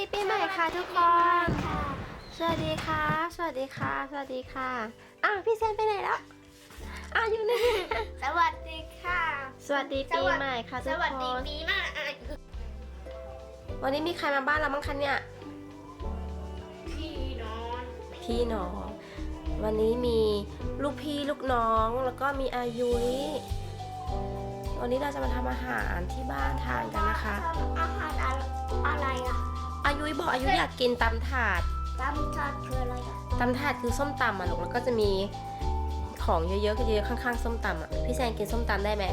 สวัสดีปีใหม่ค่ะทุกคน สวัสดีค่ะสวัสดีค่ะ สวัสดีค่ะ อ้าวพี่เซนไปไหนแล้ว อ้าวอยู่นี่สวัสดีค่ะสวัสดีปีใหม่ค่ะสทุกวัสคดีน ปีใหม่วันนี้มีใครมาบ้านเราบ้างคะเนี่ย พี่น้องพี่น้อง วันนี้มีลูกพี่ลูกน้องแล้วก็มีอายุยวันนี้เราจะมาทำอาหารที่บ้านทานกันนะคะ ทำอาหารอะไรอะอายุยบอกอายุยอยากกินตำถาดตำชาคืออะไรอะตำถาดคือส้มตำอะลูกแล้วก็จะมีของเยอะๆเยอะๆข้างๆส้มตำอะพี่แซนกินส้มตำได้ไหม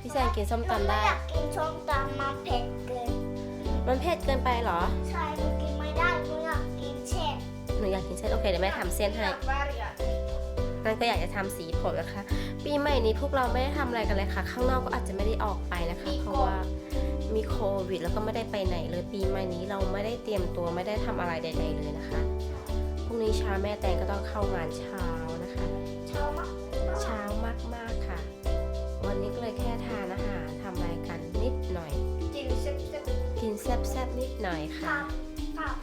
พี่แซนกินส้มหนูตำไม่ได้อยากกินส้มตำมาเผ็ดเกิน มันเผ็ดเกินไปเหรอ ใช่หนูกินไม่ได้หนูอยากกินเช่นหนูอยากกินเส้นโอเคเดี๋ยวแม่ทำเส้นให้บาริอานั่นก็อยากจะทำสีผมนะคะ ปีใหม่นี้พวกเราไม่ได้ทำอะไรกันเลยค่ะ ข้างนอกก็อาจจะไม่ได้ออกไปนะคะ เพราะว่ามีโควิด แล้วก็ไม่ได้ไปไหนเลยปีใหม่นี้เราไม่ได้เตรียมตัวไม่ได้ทำอะไรใด ๆ เลยนะคะพรุ่งนี้เช้าแม่แตงก็ต้องเข้างานเช้านะคะชอบมากเช้ามากๆค่ะ วันนี้ก็เลยแค่ทานอาหารทำอะไรกันนิดหน่อย กินเซ็บกินแซ่บๆนิดหน่อยๆค่ะกับ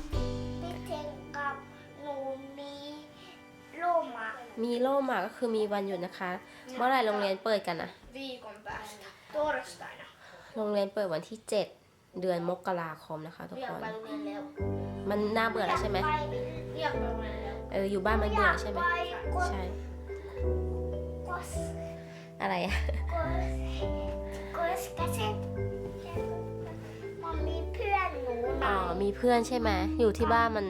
ลูกหมามีโล่มาก็คือมีวันหยุดนะคะ เมื่อไหร่โรงเรียนเปิดกันนะ viikon päästä torstaina โรงเรียนเปิดวันที่ 7 เดือนมกราคมนะคะทุกเรียคกน ไปโรงเรียนแล้วมันน่าเบื่อแล้วใช่ไหมเรียกไปโรงเรียนแล้วเอออยู่บ้านมันเบื่อใช่ไหมอยากไปใช่ กดอะไรอะ กดกดกระเซ็นมันมีเพื่ อนหนูอ๋อมีเพื่อนใช่ไหมอยู่ที่บ้านมัน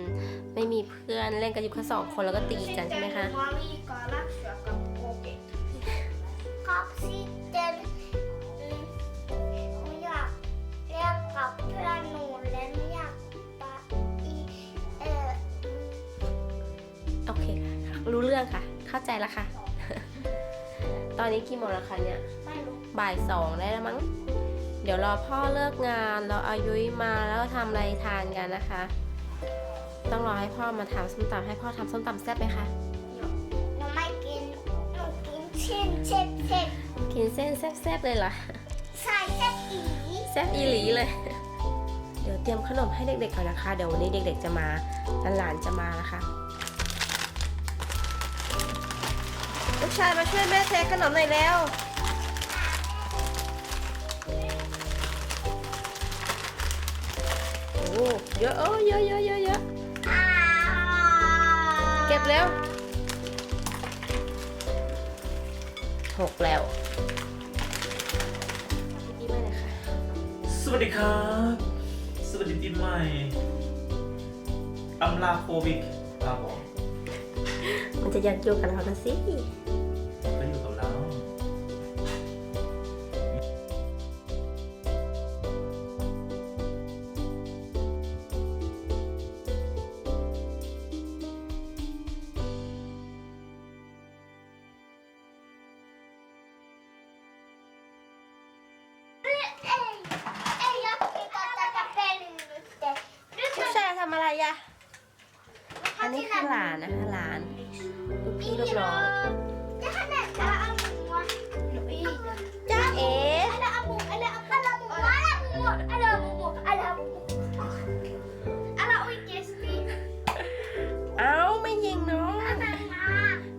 ไม่มีเพื่อนเล่นกันอยู่แค่สองคนแล้วก็ตีกันใช่ไหมคะมา liikaa läksyä กับ kokit กับซิเตนหนูอยากเรียกกับเพื่อนหนูและหนูอยากไปอีเออโอเคค่ะรู้เรื่องค่ะ เข้าใจละค่ะ ตอนนี้กี่โมงแล้วคะเนี่ยไม่รู้บ่ายสองได้แล้วมั้ง เดี๋ยวรอพ่อเลิกงานแล้วอายุยมาแล้วทำอะไรทานกันนะคะ ต้องรอให้พ่อมาทำส้มตำให้พ่อทำส้มตำแซ่บไหมคะหนูไม่กินหนูกินเช่นเช่นเช่นกินเส้นแซ่บๆเลยเหรอใส่เส้นอีแซ่บอีหลีเลย เดี๋ยวเตรียมขนมให้เด็กๆก่อนนะคะ เดี๋ยววันนี้เด็ก ๆจะมาหลานๆจะมานะคะลูกชายมาช่วยแม่เทขนมหน่อยแล้ว เยอะโอ้เยอะเยอะเยอะเยอะอ่าเก็บเร็วหกแล้วพี่ไม่เลยค่ะสวัสดีครับ สวัสดีปีใหม่อำลาโควิดครับผมมันจะยักอยู่กับเรานะสิ นนี้คือหลานนะคะหลานลูกพี่ลูกน้องจ้าเอ๋อะไรเอาหมูอะไรเอาอะไรหมูอะไรหมูอะไรหมูอะไรหมูอะไรอุ้ยเกสตีเอ้าไม่ยิงน้องอะไรมา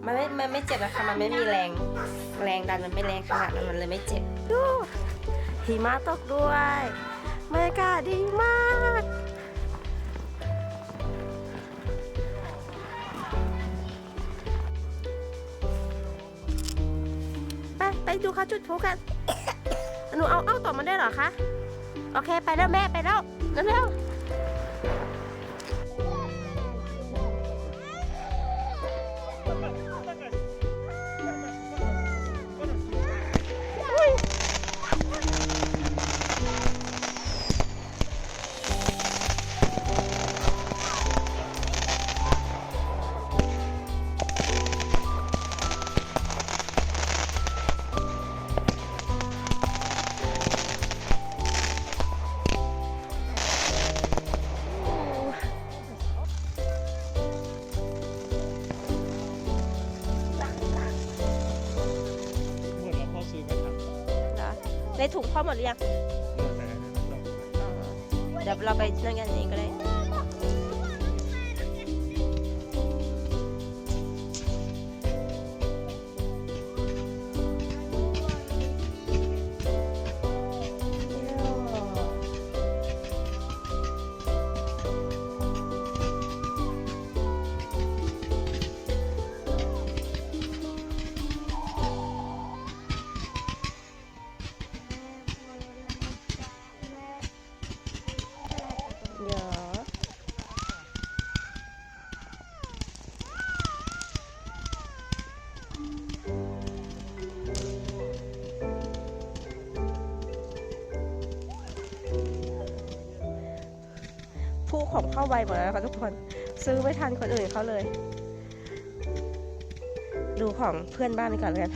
มันไม่มันไม่เจ็บอะคะมันไม่มีแรง แรงดันมันไม่แรงขนาดนั้นมันเลยไม่เจ็บดูหิมะตกด้วยบรรยากาศดีมาก ดูเขาจุดพลุกันหนูเอาเอาต่อมาได้เหรอคะ โอเค ไปแล้วแม่ไปแล้วเร็วๆ ในถุงพ่อหมดหรือยังหมดแล้วต้องอ๋อเดี๋ยวเราไปนั่งกันเองก็ได้ ผู้ของเข้าไวหมดแล้วนะคะทุกคนซื้อไม่ทันคนอื่นเขาเลย ดูของเพื่อนบ้านก่อนแล้วกัน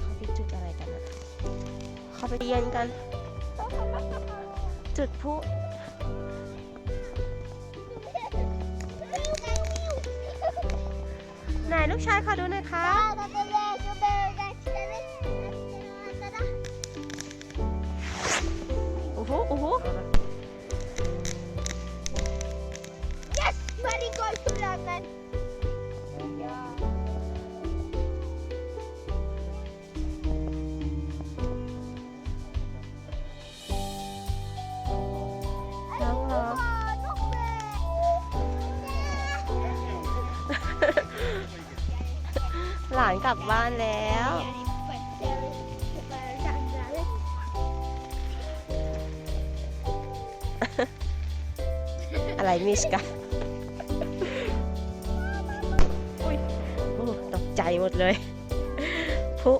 เขาไปจุดอะไรกันนะเขาไปเรียนกัน จุดพลุไหนลูกชายขอดูหน่อยครั goes to London. น้องเหรอหลานกลับบ้านแล้ว อะไรมิสกะ ใจหมดเลยพุ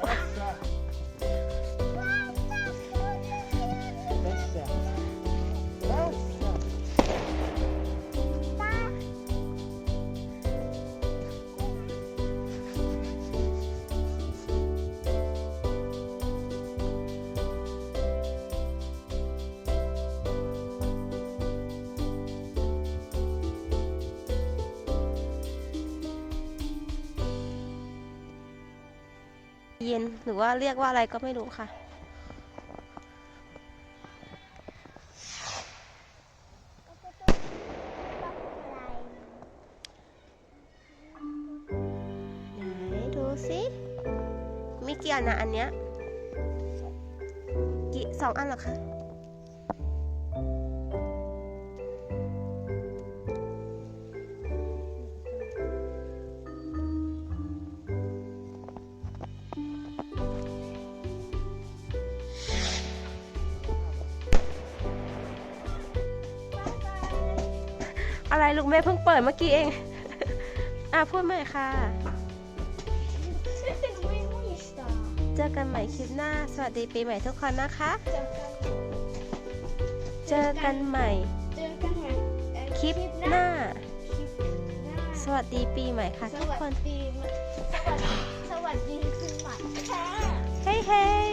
เย็นหรือว่าเรียกว่าอะไรก็ไม่รู้ค่ะ ไหนดูสิมีกี่อันนะอันเนี้ยกี่สองอันหรอคะ อะไรลูกแม่เพิ่งเปิดเมื่อกี้เอง อะพูดใหม่ค่ะเจอกันใหม่คลิปหน้า สวัสดีปีใหม่ทุกคนนะคะเจอกันใหม่คลิปหน้าสวัสดีปีใหม่ค่ะสทุกควันสดีสวัสดีคุณหมอค่ะเฮ้ยเฮ้ย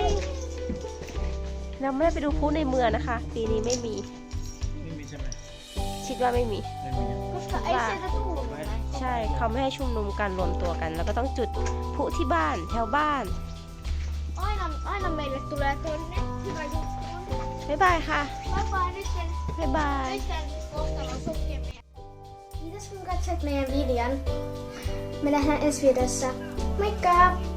เราไม่ได้ไปดูพลุในเมืองนะคะ ปีนี้ไม่มีไม่มีใช่ไหม คิดว่าไม่มีไม่มีนะไอ้เซนตูใช่เขาไม่ให้ชุมนุมกันรวมตัวกัน แล้วก็ต้องจุดพลุที่บ้านแถวบ้านอ้อยนำอ้อยนำไปเลยตัวละตัวนี้ที่มาดูบ๊ายบายค่ะว่าฟ้าได้เซนบ๊ายบาย ได้เซนโอ้แต่ว่าสุกเก็บเนี่ย Ini semoga cek med videon. Men det här är Swedish makeup.